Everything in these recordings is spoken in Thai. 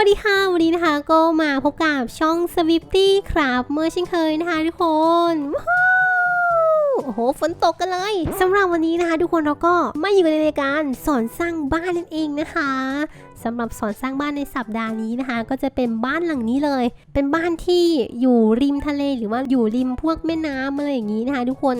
วัสดีค่ะ วันนี้นะคะก็มาพบกับช่อง Swifty ครับเมื่อเช่นเคยนะคะทุกคนโอ้โห ฝนตกกันเลยสำหรับวันนี้นะคะ ทุกคนเราก็มาอยู่ในรายการสอนสร้างบ้านนั่นเองนะคะสำหรับสอนสร้างบ้านในสัปดาห์นี้นะคะ ก็จะเป็นบ้านหลังนี้เลย เป็นบ้านที่อยู่ริมทะเลหรือว่าอยู่ริมพวกแม่น้ำอะไรอย่างนี้นะคะ ทุกคน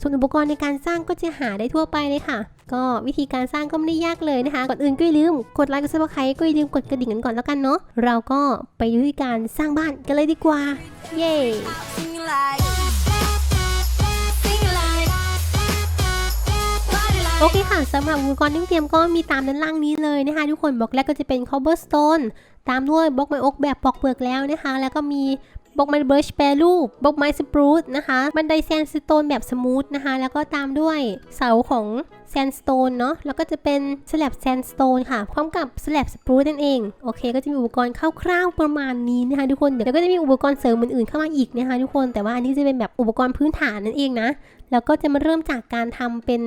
ส่วนอุปกรณ์ในการสร้างก็จะหาได้ทั่วไปเลยค่ะ ก็วิธีการสร้างก็ไม่ได้ยากเลยนะคะก่อนอื่นก็อย่าลืมกดไลค์กดซับสไครต์ก็อย่าลืมกดกระดิ่งกันก่อนแล้วกันเนาะเราก็ไปดูวิธีการสร้างบ้านกันเลยดีกว่า เย้ โอเคค่ะสำหรับอุปกรณ์ที่เตรียมก็มีตามด้านล่างนี้เลยนะคะ ทุกคนบล็อกแรกก็จะเป็น cobblestone ตามด้วยบล็อกไม้อกแบบปอกเปลือกแล้วนะคะ แล้วก็มี บล็อกไม้เบิร์ชแปรรูปบล็อกไม้สปรูตนะคะ บันไดแซนสโตนแบบสมูทนะคะ แล้วก็ตามด้วยเสาของแซนสโตนเนาะ แล้วก็จะเป็นสแลบแซนสโตนค่ะ พร้อมกับสแลบสปรูตนั่นเอง โอเค ก็จะมีอุปกรณ์คร่าวๆประมาณนี้นะคะทุกคน เดี๋ยวก็จะมีอุปกรณ์เสริมอื่นๆเข้ามาอีกนะคะทุกคน แต่ว่าอันนี้จะเป็นแบบอุปกรณ์พื้นฐานนั่นเองนะ แล้วก็จะมาเริ่มจากการทำเป็น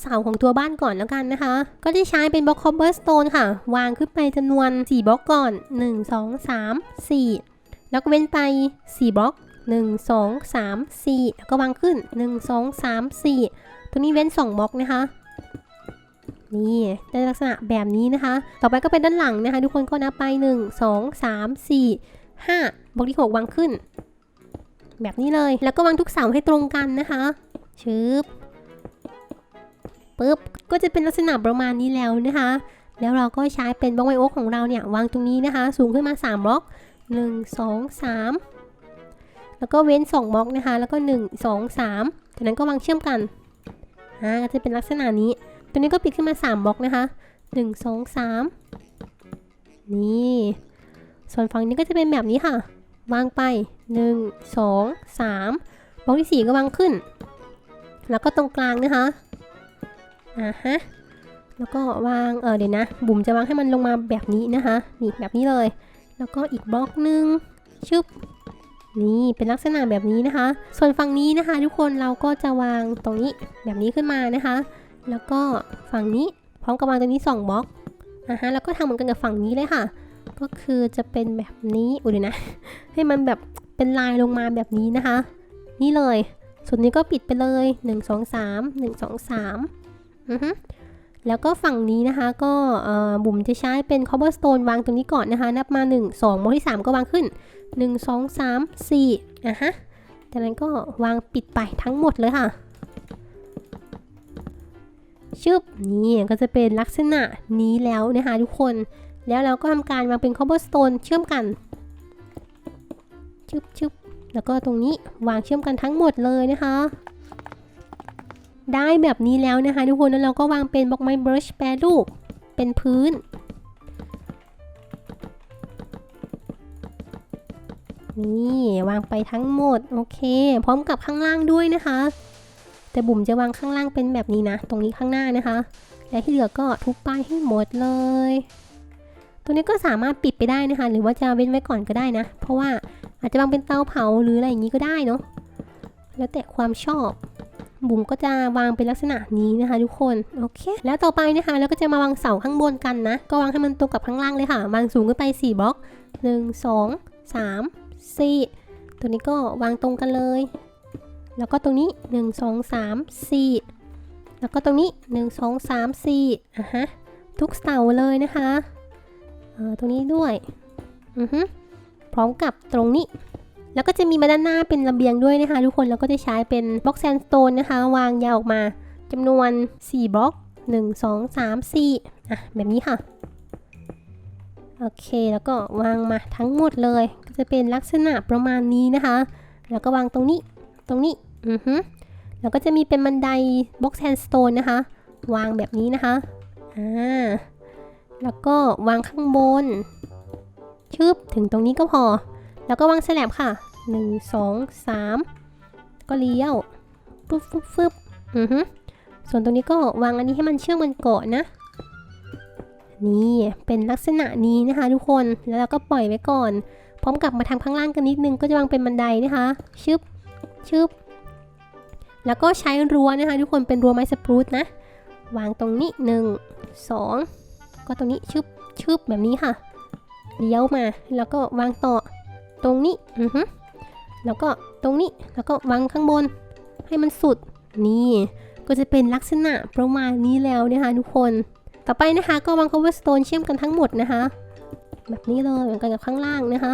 เสาของตัวบ้านก่อนแล้วกันนะคะ ก็จะใช้เป็นบล็อกคอบเบอร์สโตนค่ะ วางขึ้นไปจำนวน 4บล็อกก่อน 1 2 3 4 แล้วก็เว้นไป 4 บล็อก 1 2 3 4 แล้วก็วางขึ้น 1 2 3 4ตัวนี้เว้น 2 บล็อกนะคะ นี่ได้ลักษณะแบบนี้นะคะ ต่อไปก็เป็นด้านหลังนะคะ ทุกคนก็นับไป 1 2 3 4 5 บล็อกที่ 6 วางขึ้น แบบนี้เลย แล้วก็วางทุกเสาให้ตรงกันนะคะชึบปุ๊บ ก็จะเป็นลักษณะประมาณนี้แล้วนะคะ แล้วเราก็ใช้เป็นบล็อกไมโอของเราเนี่ยวางตรงนี้นะคะ สูงขึ้นมา 3 บล็อก 1 2 3 แล้วก็เว้น 2บล็อกนะคะ แล้วก็ 1 2 3จากนั้นก็วางเชื่อมกัน อ่า ก็จะเป็นลักษณะนี้ ตัวนี้ก็ปิดขึ้นมา 3บล็อกนะคะ 1 2 3 นี่ ส่วนฝั่งนี้ก็จะเป็นแบบนี้ค่ะ วางไป 1 2 3บล็อกที่ 4 ก็วางขึ้น แล้วก็ตรงกลางนะคะ อ่าฮะแล้วก็วาง เออเดี๋ยวนะ บุ๋มจะวางให้มันลงมาแบบนี้นะคะ นี่แบบนี้เลย แล้วก็อีกบล็อกหนึ่งชึบนี่เป็นลักษณะแบบนี้นะคะ ส่วนฝั่งนี้นะคะ ทุกคนเราก็จะวางตรงนี้แบบนี้ขึ้นมานะคะ แล้วก็ฝั่งนี้พร้อมกับวางตรงนี้ 2บล็อกอ่าฮะแล้วก็ทำเหมือนกันกับฝั่งนี้เลยค่ะ ก็คือจะเป็นแบบนี้อุ้ยนะ ให้มันแบบเป็นลายลงมาแบบนี้นะคะ นี่เลย ส่วนนี้ก็ปิดไปเลย 1 2 3 1 2 3อือฮึ แล้วก็ฝั่งนี้นะคะก็บุ๋มจะใช้เป็น cobblestone วางตรงนี้ก่อนนะคะ นับมา 1 2โมที่ 3 ก็วางขึ้น 1 2 3 4อะฮะจากนั้นก็วางปิดไปทั้งหมดเลยค่ะชึบนี่ก็จะเป็นลักษณะนี้แล้วนะคะทุกคน แล้วเราก็ทำการวางเป็น cobblestone เชื่อมกันชึบชึบแล้วก็ตรงนี้วางเชื่อมกันทั้งหมดเลยนะคะ ได้แบบนี้แล้วนะคะทุกคนแล้วเราก็วางเป็นบล็อกไม้บรัชแปรรูปเป็นพื้นนี่วางไปทั้งหมดโอเค พร้อมกับข้างล่างด้วยนะคะ แต่บุ๋มจะวางข้างล่างเป็นแบบนี้นะ ตรงนี้ข้างหน้านะคะ และที่เหลือก็ทุบป้ายให้หมดเลย ตัวนี้ก็สามารถปิดไปได้นะคะ หรือว่าจะเว้นไว้ก่อนก็ได้นะ เพราะว่าอาจจะวางเป็นเตาเผาหรืออะไรอย่างนี้ก็ได้เนาะแล้วแต่ความชอบ บุ๋มก็จะวางเป็นลักษณะนี้นะคะทุกคนโอเค แล้วต่อไปนะคะเราก็จะมาวางเสาข้างบนกันนะ ก็วางให้มันตรงกับข้างล่างเลยค่ะ วางสูงขึ้นไป 4บล็อก 1 2 3 4 ตัวนี้ก็วางตรงกันเลย แล้วก็ตรงนี้ 1 2 3 4 แล้วก็ตรงนี้ 1 2 3 4อะฮะทุกเสาเลยนะคะเออตรงนี้ด้วยอือฮึพร้อมกับตรงนี้ แล้วก็จะมีมาด้านหน้าเป็นระเบียงด้วยนะคะ ทุกคนแล้วก็จะใช้เป็นบล็อกแซนสโตนนะคะ วางยาวออกมาจำนวน 4 บล็อก 1 2 3 4อะแบบนี้ค่ะโอเคแล้วก็วางมาทั้งหมดเลย ก็จะเป็นลักษณะประมาณนี้นะคะ แล้วก็วางตรงนี้ตรงนี้อือฮึแล้วก็จะมีเป็นบันไดบล็อกแซนสโตนนะคะ วางแบบนี้นะคะอ่าแล้วก็วางข้างบนชึบถึงตรงนี้ก็พอ แล้วก็วางสลบค่ะ 1 2 3 ก็เลี้ยวปุ๊บปุ๊บฟึบอือฮึส่วนตรงนี้ก็วางอันนี้ให้มันเชื่อมกันเก่อนะ นี่เป็นลักษณะนี้นะคะ ทุกคนแล้วเราก็ปล่อยไว้ก่อน พร้อมกับมาทำข้างล่างกันนิดนึงก็จะวางเป็นบันไดนะคะชึบชึบแล้วก็ใช้รั้วนะคะ ทุกคนเป็นรั้วไม้สปรูตนะ วางตรงนี้1 2ก็ตรงนี้ชึบชึบแบบนี้ค่ะเลี้ยวมาแล้วก็วางต่อตรงนี้อือฮึ แล้วก็ตรงนี้แล้วก็วางข้างบนให้มันสุดนี่ก็จะเป็นลักษณะประมาณนี้แล้วนะคะทุกคน ต่อไปนะคะก็วาง cobblestone เชื่อมกันทั้งหมดนะคะ แบบนี้เลยเหมือนกันกับข้างล่างนะคะ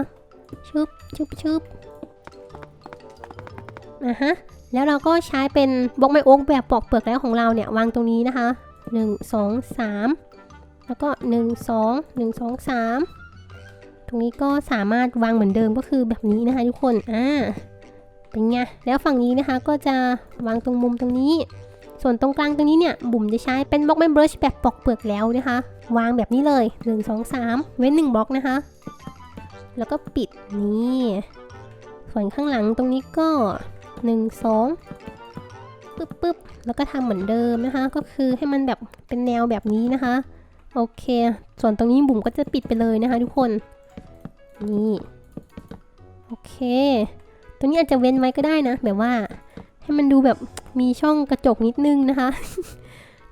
ชึบชึบชึบอะฮะแล้วเราก็ใช้เป็นบล็อกไม้โอ๊กแบบปอกเปลือกแล้วของเราเนี่ยวางตรงนี้นะคะ 1 2 3 แล้วก็ 1 2 1 2 3ต รงนี้ก็สามารถวางเหมือนเดิมก็คือแบบนี้นะคะทุกคนอ่าเป็นไงแล้วฝั่งนี้นะคะก็จะวางตรงมุมตรงนี้ ส่วนตรงกลางตรงนี้เนี่ยบุ๋มจะใช้เป็นบล็อกไม้บรัชแบบปอกเปลือกแล้วนะคะ วางแบบนี้เลย 1 2 3 เว้น 1บล็อกนะคะ แล้วก็ปิดนี่ส่วนข้างหลังตรงนี้ก็ 1 2ปึ๊บปึ๊บแล้วก็ทำเหมือนเดิมนะคะ ก็คือให้มันแบบเป็นแนวแบบนี้นะคะ โอเค ส่วนตรงนี้บุ๋มก็จะปิดไปเลยนะคะ ทุกคน นี่ โอเค ตัวนี้อาจจะเว้นไว้ก็ได้นะ แบบว่าให้มันดูแบบมีช่องกระจกนิดนึงนะคะ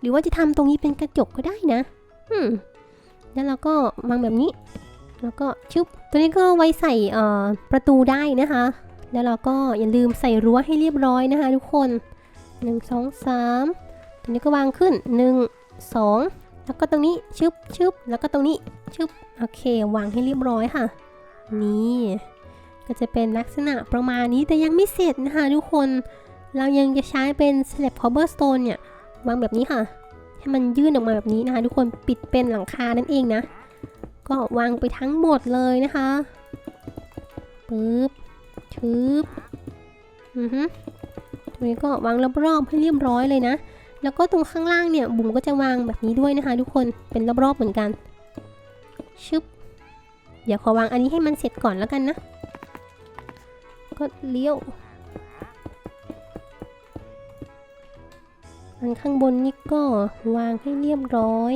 หรือว่าจะทำตรงนี้เป็นกระจกก็ได้นะอืมแล้วเราก็วางแบบนี้ แล้วก็ชุบตัวนี้ก็ไว้ใส่เอ่อประตูได้นะคะ แล้วเราก็อย่าลืมใส่รั้วให้เรียบร้อยนะคะ ทุกคน 1 2 3 ตัวนี้ก็วางขึ้น 1 2 แล้วก็ตรงนี้ชึบชึบแล้วก็ตรงนี้ชึบ โอเค วางให้เรียบร้อยค่ะ นี่ ก็จะเป็นลักษณะประมาณนี้แต่ยังไม่เสร็จนะคะทุกคน เรายังจะใช้เป็น slab cobblestone เนี่ยวางแบบนี้ค่ะ ให้มันยื่นออกมาแบบนี้นะคะ ทุกคนปิดเป็นหลังคานั่นเองนะ ก็วางไปทั้งหมดเลยนะคะปึ๊บชืบอือฮึตรงนี้ก็วางรอบๆให้เรียบร้อยเลยนะ แล้วก็ตรงข้างล่างเนี่ยบุ๋มก็จะวางแบบนี้ด้วยนะคะ ทุกคนเป็นรอบๆเหมือนกันชึบ ดี๋ยวขอวางอันนี้ให้มันเสร็จก่อนแล้วกันนะ ก็เลี้ยว อันข้างบนนี่ก็วางให้เรียบร้อย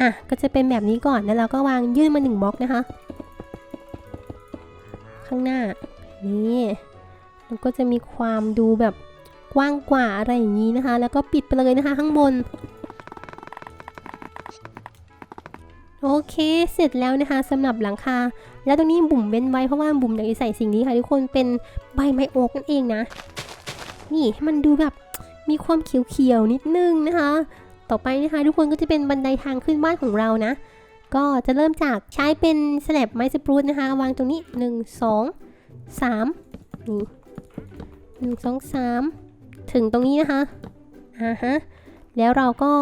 อะ ก็จะเป็นแบบนี้ก่อน แล้วเราก็วางยื่นมาหนึ่งบล็อกนะคะ ข้างหน้า นี่มันก็จะมีความดูแบบกว้างกว่าอะไรอย่างนี้นะคะ แล้วก็ปิดไปเลยนะคะข้างบน โอเค เสร็จแล้วนะคะสำหรับหลังคา แล้วตรงนี้บุ๋มเว้นไว้เพราะว่าบุ๋มอยากจะใส่สิ่งนี้ค่ะทุกคนเป็นใบไม้โอ๊กนั่นเองนะ นี่ให้มันดูแบบมีความเขียวๆนิดนึงนะคะ ต่อไปนะคะทุกคนก็จะเป็นบันไดทางขึ้นบ้านของเรานะ ก็จะเริ่มจากใช้เป็นสแลบไม้สปรูตนะคะ วางตรงนี้ 1 2 3นี่หนึ่งสองสามถึงตรงนี้นะคะอ่าฮะแล้วเราก็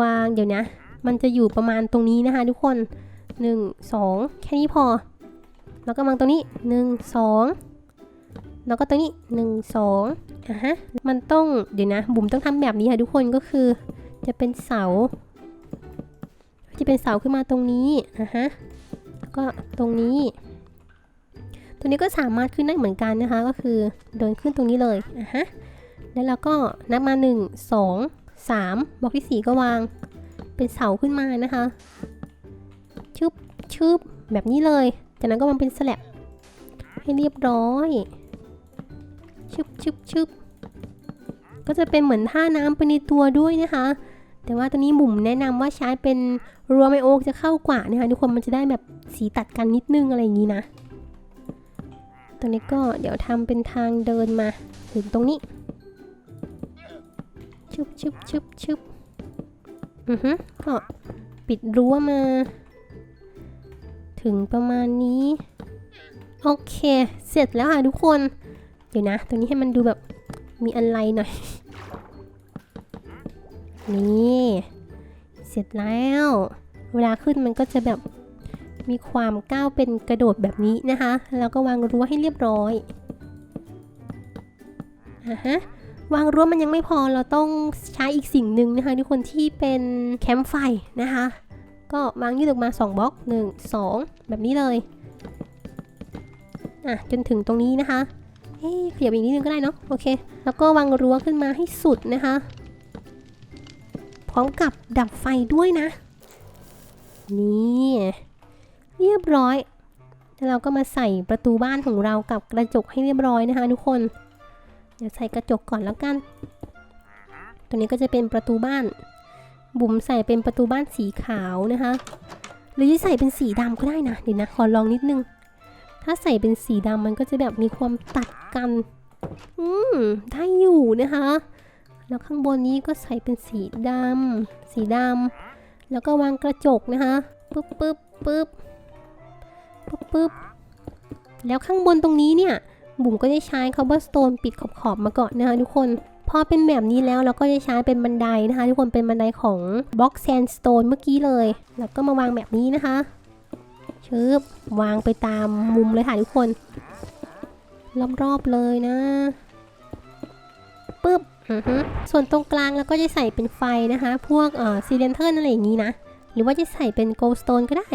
วางเดี๋ยวนะ มันจะอยู่ประมาณตรงนี้นะคะทุกคน 1 2 แค่นี้พอ แล้วก็วางตรงนี้ 1 2 แล้วก็ตรงนี้ 1 2อะฮะ มันต้องเดี๋ยวนะ บุ๋มต้องทำแบบนี้ค่ะทุกคนก็คือจะเป็นเสา จะเป็นเสาขึ้นมาตรงนี้อะฮะแล้วก็ตรงนี้ตรงนี้ก็สามารถขึ้นได้เหมือนกันนะคะ ก็คือเดินขึ้นตรงนี้เลยอะฮะแล้วเราก็นับมา 1 2 3บล็อกที่ 4 ก็วาง เป็นเสาขึ้นมานะคะ ชึบชึบแบบนี้เลย จากนั้นก็วางเป็นสแลบให้เรียบร้อย ชึบชึบชึบก็จะเป็นเหมือนท่าน้ำไปในตัวด้วยนะคะ แต่ว่าตัวนี้บุ๋มแนะนำว่าใช้เป็นรัวไมโอกจะเข้ากว่านะคะทุกคนมันจะได้แบบสีตัดกันนิดนึงอะไรอย่างนี้นะตรงนี้ก็เดี๋ยวทำเป็นทางเดินมาถึงตรงนี้ ชึบชึบชึบชึบ อือฮึก็ปิดรั้วมา ถึงประมาณนี้ โอเค เสร็จแล้วค่ะทุกคน เดี๋ยวนะตรงนี้ให้มันดูแบบมีอะไรหน่อย นี่ เสร็จแล้ว เวลาขึ้นมันก็จะแบบมีความก้าวเป็นกระโดดแบบนี้นะคะ แล้วก็วางรั้วให้เรียบร้อยอะฮะ วางรั้วมันยังไม่พอเราต้องใช้อีกสิ่งหนึ่งนะคะ ทุกคนที่เป็นแคมป์ไฟนะคะ ก็วางยืดออกมา 2บล็อก 1 2 แบบนี้เลยอะจนถึงตรงนี้นะคะเอ๊ะขยับอีกนิดนึงก็ได้เนาะโอเค แล้วก็วางรั้วขึ้นมาให้สุดนะคะ พร้อมกับดับไฟด้วยนะ นี่เรียบร้อยแล้วเราก็มาใส่ประตูบ้านของเรากับกระจกให้เรียบร้อยนะคะ ทุกคน เดี๋ยวใส่กระจกก่อนแล้วกัน ตัวนี้ก็จะเป็นประตูบ้าน บุ๋มใส่เป็นประตูบ้านสีขาวนะคะ หรือจะใส่เป็นสีดำก็ได้นะเดี๋ยวนะขอลองนิดนึง ถ้าใส่เป็นสีดำมันก็จะแบบมีความตัดกัน อืมได้อยู่นะคะ แล้วข้างบนนี้ก็ใส่เป็นสีดำสีดำแล้วก็วางกระจกนะคะปึ๊บปึ๊บปึ๊บปึ๊บปึ๊บแล้วข้างบนตรงนี้เนี่ย บุ๋มก็ได้ใช้ cobblestone ปิดขอบๆมาก่อนนะคะทุกคนพอเป็นแบบนี้แล้วเราก็จะใช้เป็นบันไดนะคะทุกคนเป็นบันไดของ block sandstone เมื่อกี้เลย แล้วก็มาวางแบบนี้นะคะชึบวางไปตามมุมเลยค่ะทุกคน รอบๆเลยนะปึ๊บส่วนตรงกลางเราก็จะใส่เป็นไฟนะคะ พวกเอ่อซีเลนเทอร์อะไรอย่างนี้นะ หรือว่าจะใส่เป็น goldstone ก็ได้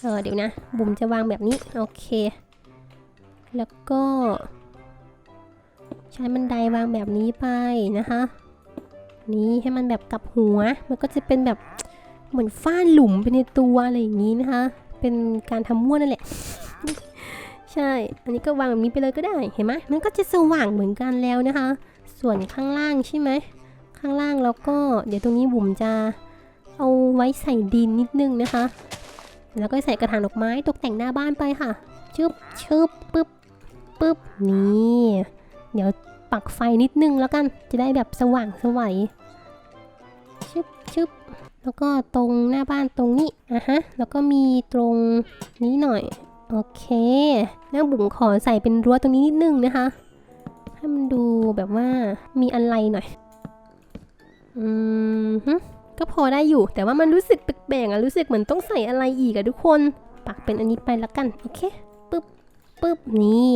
เออเดี๋ยวนะ บุ๋มจะวางแบบนี้ โอเค แล้วก็ ใช้บันไดวางแบบนี้ไปนะคะ นี่ให้มันแบบกลับหัว มันก็จะเป็นแบบเหมือนฟ้านหลุมไปในตัวอะไรอย่างนี้นะคะ เป็นการทำมั่วนั่นแหละ ใช่ อันนี้ก็วางแบบนี้ไปเลยก็ได้ เห็นไหมมันก็จะสว่างเหมือนกันแล้วนะคะ ส่วนข้างล่างใช่ไหม ข้างล่างแล้วก็ เดี๋ยวตรงนี้บุ๋มจะเอาไว้ใส่ดินนิดนึงนะคะ แล้วก็ใส่กระถางดอกไม้ตกแต่งหน้าบ้านไปค่ะชึบชึบปึ๊บ ปึ๊บนี่เดี๋ยวปักไฟนิดนึงแล้วกัน จะได้แบบสว่างสวัยชึบชึบแล้วก็ตรงหน้าบ้านตรงนี้อะฮะแล้วก็มีตรงนี้หน่อยโอเคแล้วบุ๋มขอใส่เป็นรั้วตรงนี้นิดนึงนะคะให้มันดูแบบว่ามีอะไรหน่อยอืมฮึก็พอได้อยู่ แต่ว่ามันรู้สึกแปลกๆอะรู้สึกเหมือนต้องใส่อะไรอีกอะทุกคน ปักเป็นอันนี้ไปละกัน โอเค ปึ๊บปึ๊บนี่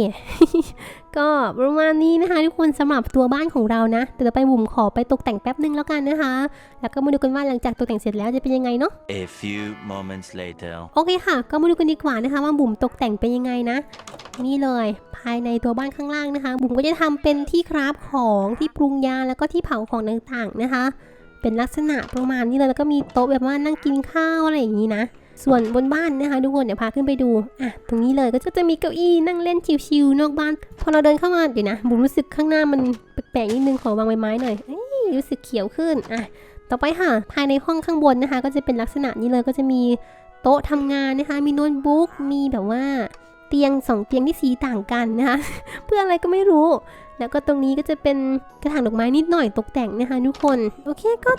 ก็ประมาณนี้นะคะทุกคนสำหรับตัวบ้านของเรานะเดี๋ยวต่อไปบุ๋มขอไปตกแต่งแป๊บนึงแล้วกันนะคะ แล้วก็มาดูกันว่าหลังจากตกแต่งเสร็จแล้วจะเป็นยังไงเนาะ A few moments later. โอเคค่ะ ก็มาดูกันดีกว่านะคะว่าบุ๋มตกแต่งเป็นยังไงนะ นี่เลยภายในตัวบ้านข้างล่างนะคะ บุ๋มก็จะทำเป็นที่คราฟของที่ปรุงยาแล้วก็ที่เผาของต่างๆนะคะ เป็นลักษณะประมาณนี้เลยแล้วก็มีโต๊ะแบบว่านั่งกินข้าวอะไรอย่างนี้นะ ส่วนบนบ้านนะคะทุกคนเดี๋ยวพาขึ้นไปดูอะตรงนี้เลยก็จะมีเก้าอี้นั่งเล่นชิวๆนอกบ้าน พอเราเดินเข้ามาเดี๋ยวนะบุ๋มรู้สึกข้างหน้ามันแปลกๆนิดนึงขอวางใบไม้หน่อยเอ้ยรู้สึกเขียวขึ้นอะต่อไปค่ะ ภายในห้องข้างบนนะคะ ก็จะเป็นลักษณะนี้เลยก็จะมีโต๊ะทำงานนะคะ มีโน้ตบุ๊กมีแบบว่าเตียงสองเตียงที่สีต่างกันนะคะ เพื่ออะไรก็ไม่รู้ แล้วก็ตรงนี้ก็จะเป็นกระถางดอกไม้นิดหน่อยตกแต่งนะคะทุกคน โอเคก็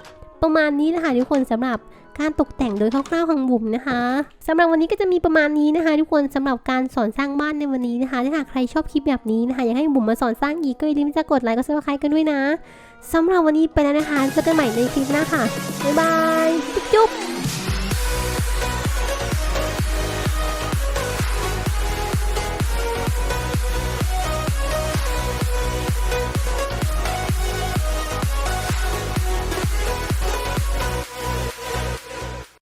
ประมาณนี้นะคะทุกคนสำหรับ การตกแต่งโดยคร่าวๆของบุ๋มนะคะสำหรับวันนี้ก็จะมีประมาณนี้นะคะ ทุกคนสำหรับการสอนสร้างบ้านในวันนี้นะคะถ้าหากใครชอบคลิปแบบนี้นะคะอยากให้บุ๋มมาสอนสร้างอีกก็อย่าลืมจะกดไลค์กดซับสไครต์กันด้วยนะสำหรับวันนี้ไปแล้วนะคะเจอกันใหม่ในคลิปหน้าค่ะบ๊ายบายจุ๊บ